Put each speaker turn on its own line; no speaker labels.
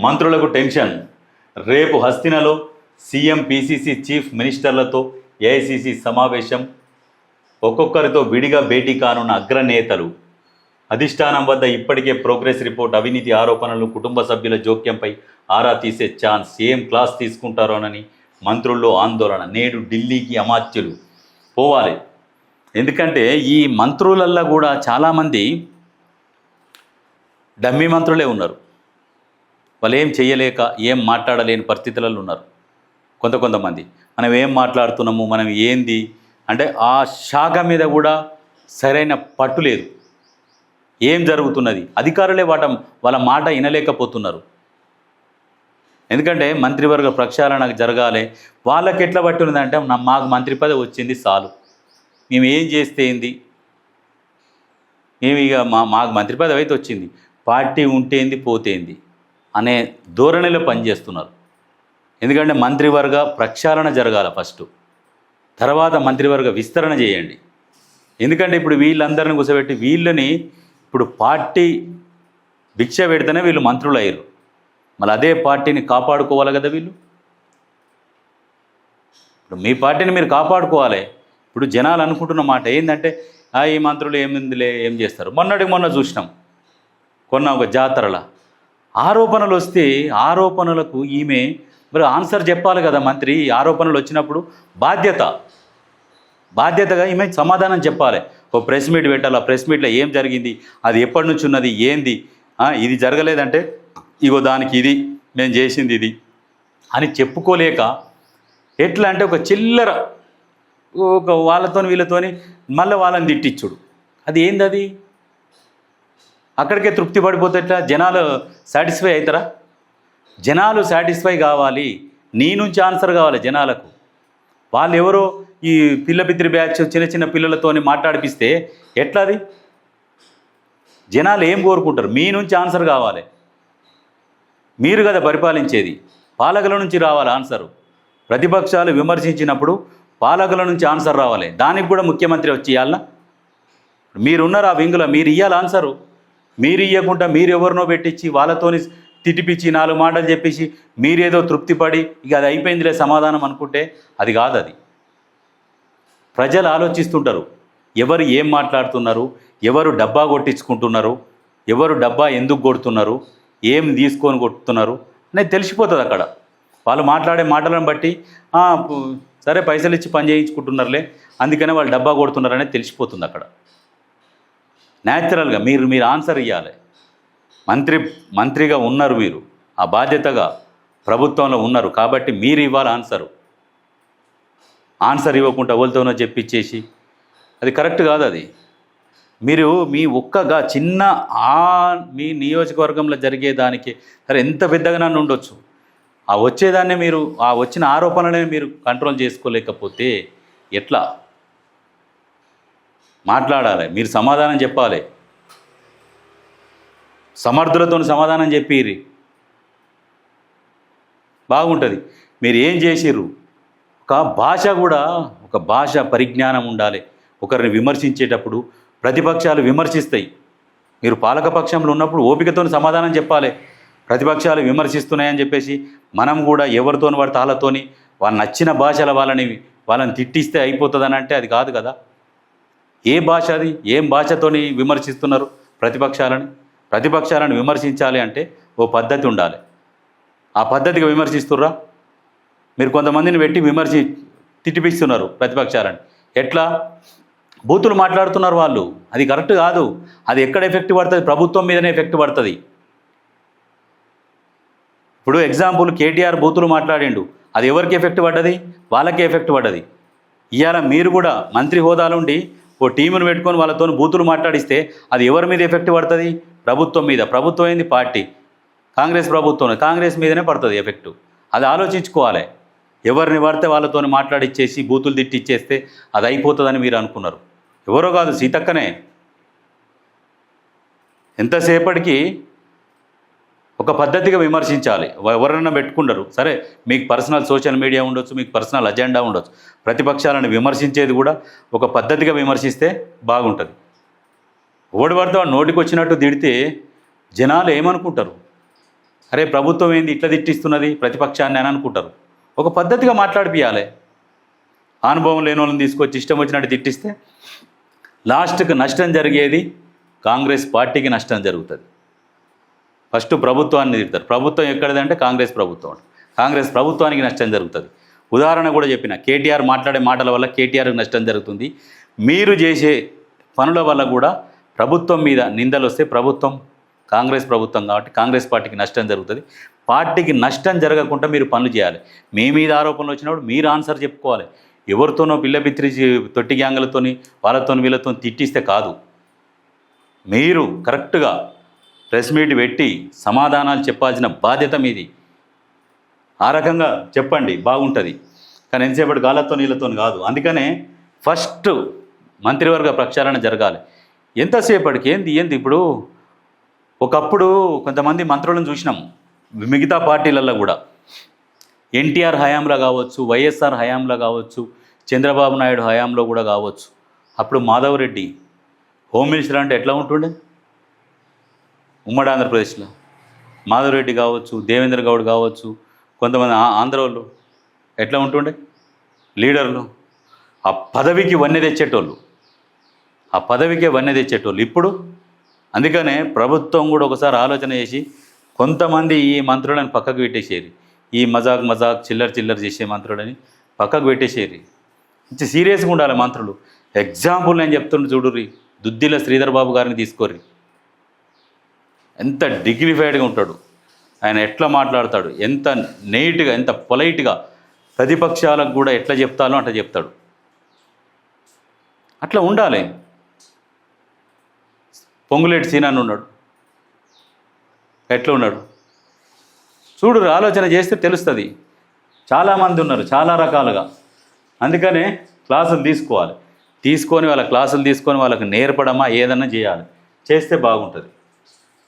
మంత్రులకు టెన్షన్. రేపు హస్తినలో సీఎం పీసీసీ చీఫ్ మినిస్టర్లతో ఏఐసీసీ సమావేశం. ఒక్కొక్కరితో విడిగా భేటీ కానున్న అగ్రనేతలు. అధిష్టానం వద్ద ఇప్పటికే ప్రోగ్రెస్ రిపోర్ట్ అవినీతి ఆరోపణలు కుటుంబ సభ్యుల జోక్యంపై ఆరా తీసే ఛాన్స్ ఏం క్లాస్ తీసుకుంటారోనని మంత్రుల్లో ఆందోళన. నేడు ఢిల్లీకి అమాత్యులు. పోవాలి. ఎందుకంటే ఈ మంత్రులల్లో కూడా చాలామంది డమ్మీ మంత్రులే ఉన్నారు. వాళ్ళు ఏం చేయలేక ఏం మాట్లాడలేని పరిస్థితులలో ఉన్నారు కొంత కొంతమంది. మనం ఏం మాట్లాడుతున్నాము? మనం ఏంది? అంటే ఆ శాఖ మీద కూడా సరైన పట్టు లేదు. ఏం జరుగుతున్నది? అధికారులే వాట వాళ్ళ మాట వినలేకపోతున్నారు. ఎందుకంటే మంత్రివర్గ ప్రక్షాళన జరగాలి. వాళ్ళకి ఎట్లా పట్టి ఉన్నదంటే మాకు మంత్రి పదవి వచ్చింది చాలు. మేము ఏం చేస్తే ఏంది? మేము ఇక మా మాకు మంత్రి పదవి అయితే వచ్చింది. పార్టీ ఉంటేంది పోతేంది అనే ధోరణిలో పనిచేస్తున్నారు. ఎందుకంటే మంత్రివర్గ ప్రక్షాళన జరగాల ఫస్ట్. తర్వాత మంత్రివర్గ విస్తరణ చేయండి. ఎందుకంటే ఇప్పుడు వీళ్ళందరిని కూర్చోబెట్టి వీళ్ళని ఇప్పుడు పార్టీ భిక్ష పెడితేనే వీళ్ళు మంత్రులు అయ్యారు. మళ్ళీ అదే పార్టీని కాపాడుకోవాలి కదా వీళ్ళు? ఇప్పుడు మీ పార్టీని మీరు కాపాడుకోవాలి. ఇప్పుడు జనాలు అనుకుంటున్న మాట ఏంటంటే "ఆ, ఈ మంత్రులు ఏమిందిలే ఏం చేస్తారు? మొన్నటికి మొన్న చూసినాం. కొన్న ఒక జాతరల. ఆరోపణలు వస్తే ఆరోపణలకు ఈమె మరి ఆన్సర్ చెప్పాలి కదా మంత్రి ఈ ఆరోపణలు వచ్చినప్పుడు బాధ్యత. బాధ్యతగా ఈమె సమాధానం చెప్పాలి. ఓ ప్రెస్ మీట్ పెట్టాలి ఆ ప్రెస్ మీట్లో ఏం జరిగింది అది ఎప్పటి నుంచి ఉన్నది ఏంది ఇది జరగలేదంటే ఇగో దానికి ఇది మేము చేసింది ఇది అని చెప్పుకోలేక ఎట్లా అంటే ఒక చిల్లర ఒక వాళ్ళతోని వీళ్ళతోని మళ్ళీ వాళ్ళని తిట్టించుడు. అది ఏంది అది? అక్కడికే తృప్తి పడిపోతే ఎట్లా? జనాలు సాటిస్ఫై అవుతారా? జనాలు సాటిస్ఫై కావాలి. నీ నుంచి ఆన్సర్ కావాలి జనాలకు. వాళ్ళు ఎవరో ఈ పిల్ల పిత్రి బ్యాచ్ చిన్న చిన్న పిల్లలతోని మాట్లాడిపిస్తే ఎట్లా అది జనాలు ఏం కోరుకుంటారు? మీ నుంచి ఆన్సర్ కావాలి. మీరు కదా పరిపాలించేది. పాలకుల నుంచి రావాలి ఆన్సరు ప్రతిపక్షాలు విమర్శించినప్పుడు పాలకుల నుంచి ఆన్సర్ రావాలి. దానికి కూడా ముఖ్యమంత్రి వచ్చి ఇవ్వాలా మీరున్నారు ఆ వింగులో మీరు ఇవ్వాలి ఆన్సరు మీరు ఇవ్వకుండా మీరు ఎవరినో పెట్టించి వాళ్ళతోని తిట్టిపిచ్చి నాలుగు మాటలు చెప్పేసి మీరేదో తృప్తిపడి ఇక అది అయిపోయిందిలే సమాధానం అనుకుంటే అది కాదు అది. ప్రజలు ఆలోచిస్తుంటారు. ఎవరు ఏం మాట్లాడుతున్నారు? ఎవరు డబ్బా కొట్టించుకుంటున్నారు? ఎవరు డబ్బా ఎందుకు కొడుతున్నారు? ఏం తీసుకొని కొడుతున్నారు అనేది తెలిసిపోతుంది అక్కడ. వాళ్ళు మాట్లాడే మాటలను బట్టి సరే పైసలు ఇచ్చి పని చేయించుకుంటున్నారులే అందుకనే వాళ్ళు డబ్బా కొడుతున్నారనేది తెలిసిపోతుంది అక్కడ. న్యాచురల్గా మీరు మీరు ఆన్సర్ ఇవ్వాలి మంత్రి మంత్రిగా ఉన్నారు మీరు ఆ బాధ్యతగా ప్రభుత్వంలో ఉన్నారు. కాబట్టి మీరు ఇవ్వాలి ఆన్సరు ఆన్సర్ ఇవ్వకుండా ఎవరితోనో చెప్పిచ్చేసి అది కరెక్ట్ కాదు అది. మీరు మీ ఒక్కగా చిన్న ఆ మీ నియోజకవర్గంలో జరిగేదానికి సరే ఎంత పెద్దగా నన్ను ఉండొచ్చు. ఆ వచ్చేదాన్నే మీరు ఆ వచ్చిన ఆరోపణలనే మీరు కంట్రోల్ చేసుకోలేకపోతే ఎట్లా? మాట్లాడాలి. మీరు సమాధానం చెప్పాలి. సమర్థులతో సమాధానం చెప్పిర్రి. బాగుంటుంది. మీరు ఏం చేసిర్రు? ఒక భాష కూడా ఒక భాష పరిజ్ఞానం ఉండాలి. ఒకరిని విమర్శించేటప్పుడు ప్రతిపక్షాలు విమర్శిస్తాయి. మీరు పాలకపక్షంలో ఉన్నప్పుడు ఓపికతో సమాధానం చెప్పాలి. ప్రతిపక్షాలు విమర్శిస్తున్నాయని చెప్పేసి మనం కూడా ఎవరితోని పడితే వాళ్ళతోని వాళ్ళు నచ్చిన భాషల వాళ్ళని వాళ్ళని తిట్టిస్తే అయిపోతుందని అంటే అది కాదు కదా. ఏ భాష అది? ఏం భాషతోని విమర్శిస్తున్నారు ప్రతిపక్షాలని? ప్రతిపక్షాలను విమర్శించాలి అంటే ఓ పద్ధతి ఉండాలి. ఆ పద్ధతిగా విమర్శిస్తుర్రా? మీరు కొంతమందిని పెట్టి విమర్శి తిట్టిపిస్తున్నారు ప్రతిపక్షాలని. ఎట్లా? బూతులు మాట్లాడుతున్నారు వాళ్ళు. అది కరెక్ట్ కాదు. అది ఎక్కడ ఎఫెక్ట్ పడుతుంది? ప్రభుత్వం మీదనే ఎఫెక్ట్ పడుతుంది. ఇప్పుడు ఎగ్జాంపుల్ కేటీఆర్ బూతులు మాట్లాడిండు. అది ఎవరికి ఎఫెక్ట్ పడ్డది? వాళ్ళకే ఎఫెక్ట్ పడ్డది. ఇవాళ మీరు కూడా మంత్రి హోదాలుండి ఓ టీమును పెట్టుకొని వాళ్ళతో బూతులు మాట్లాడిస్తే అది ఎవరి మీద ఎఫెక్ట్ పడుతుంది? ప్రభుత్వం మీద. ప్రభుత్వం ఏంది? పార్టీ. కాంగ్రెస్ ప్రభుత్వం. కాంగ్రెస్ మీదనే పడుతుంది ఎఫెక్ట్. అది ఆలోచించుకోవాలి. ఎవరిని పడితే వాళ్ళతో మాట్లాడిచ్చేసి బూతులు తిట్టిచ్చేస్తే అది అయిపోతుందని మీరు అనుకున్నారు. ఎవరో కాదు సీతక్కనే. ఎంతసేపటికి ఒక పద్ధతిగా విమర్శించాలి. ఎవరైనా పెట్టుకుంటారు సరే మీకు పర్సనల్ సోషల్ మీడియా ఉండొచ్చు మీకు పర్సనల్ అజెండా ఉండొచ్చు. ప్రతిపక్షాలను విమర్శించేది కూడా ఒక పద్ధతిగా విమర్శిస్తే బాగుంటుంది. ఓడి పడితే నోటికి వచ్చినట్టు తిడితే జనాలు ఏమనుకుంటారు? అరే ప్రభుత్వం ఏంది ఇట్లా తిట్టిస్తున్నది? ప్రతిపక్షాన్ని అని అనుకుంటారు. ఒక పద్ధతిగా మాట్లాడిపియాలి. అనుభవం లేని వాళ్ళని తీసుకొచ్చి ఇష్టం వచ్చినట్టు తిట్టిస్తే లాస్ట్కి నష్టం జరిగేది కాంగ్రెస్ పార్టీకి నష్టం జరుగుతుంది. ఫస్ట్ ప్రభుత్వాన్ని తిడతారు ప్రభుత్వం ఎక్కడిదంటే కాంగ్రెస్ ప్రభుత్వం. కాంగ్రెస్ ప్రభుత్వానికి నష్టం జరుగుతుంది. ఉదాహరణ కూడా చెప్పిన కేటీఆర్ మాట్లాడే మాటల వల్ల కేటీఆర్కి నష్టం జరుగుతుంది. మీరు చేసే పనుల వల్ల కూడా ప్రభుత్వం మీద నిందలు వస్తే ప్రభుత్వం కాంగ్రెస్ ప్రభుత్వం కాబట్టి కాంగ్రెస్ పార్టీకి నష్టం జరుగుతుంది. పార్టీకి నష్టం జరగకుండా మీరు పనులు చేయాలి. మీ మీద ఆరోపణలు వచ్చినప్పుడు మీరు ఆన్సర్ చెప్పుకోవాలి. ఎవరితోనో పిల్లపిత్రి తొట్టి గ్యాంగులతోని వాళ్ళతో వీళ్ళతో తిట్టిస్తే కాదు. మీరు కరెక్ట్గా ప్రెస్ మీట్ పెట్టి సమాధానాలు చెప్పాల్సిన బాధ్యత మీది. ఆ రకంగా చెప్పండి బాగుంటుంది. కానీ ఎంతసేపటి గాలతో నీళ్ళతో కాదు. అందుకనే ఫస్ట్ మంత్రివర్గ ప్రక్షాళన జరగాలి. ఎంతసేపటికి? ఏంది ఏంది ఇప్పుడు? ఒకప్పుడు కొంతమంది మంత్రులను చూసినాం. మిగతా పార్టీలలో కూడా. ఎన్టీఆర్ హయాంలో కావచ్చు వైఎస్ఆర్ హయాంలో కావచ్చు చంద్రబాబు నాయుడు హయాంలో కూడా కావచ్చు. అప్పుడు మాధవ్ రెడ్డి హోమ్ మినిస్టర్ అంటే ఎట్లా ఉంటుండే? ఉమ్మడి ఆంధ్రప్రదేశ్లో. మాధవరెడ్డి కావచ్చు దేవేంద్ర గౌడ్ కావచ్చు కొంతమంది ఆ- ఆంధ్ర వాళ్ళు ఎట్లా ఉంటుండే? లీడర్లు. ఆ పదవికి వన్నె తెచ్చేటోళ్ళు. ఆ పదవికే వన్నె తెచ్చేటోళ్ళు. ఇప్పుడు అందుకనే ప్రభుత్వం కూడా ఒకసారి ఆలోచన చేసి కొంతమంది ఈ మంత్రులను పక్కకు పెట్టేసేరు ఈ మజాక్ మజాక్ చిల్లర చిల్లర చేసే మంత్రులని పక్కకు పెట్టేసేరు మంచి సీరియస్గా ఉండాలి మంత్రులు. ఎగ్జాంపుల్ నేను చెప్తున్నా చూడుర్రి. దుద్దిల శ్రీధర్ బాబు గారిని తీసుకోర్రి. ఎంత డిగ్నిఫైడ్గా ఉంటాడు. ఆయన ఎట్లా మాట్లాడతాడు? ఎంత నీట్గా ఎంత పొలైట్గా ప్రతిపక్షాలకు కూడా ఎట్లా చెప్తాలో అట్లా చెప్తాడు. అట్లా ఉండాలి. పొంగులేటి సీనాన్ని ఉన్నాడు. ఎట్లా ఉన్నాడు? చూడు ఆలోచన చేస్తే తెలుస్తుంది. చాలామంది ఉన్నారు చాలా రకాలుగా. అందుకనే క్లాసులు తీసుకోవాలి. తీసుకొని వాళ్ళ క్లాసులు తీసుకొని వాళ్ళకి నేర్పడమా ఏదన్నా చేయాలి. చేస్తే బాగుంటుంది.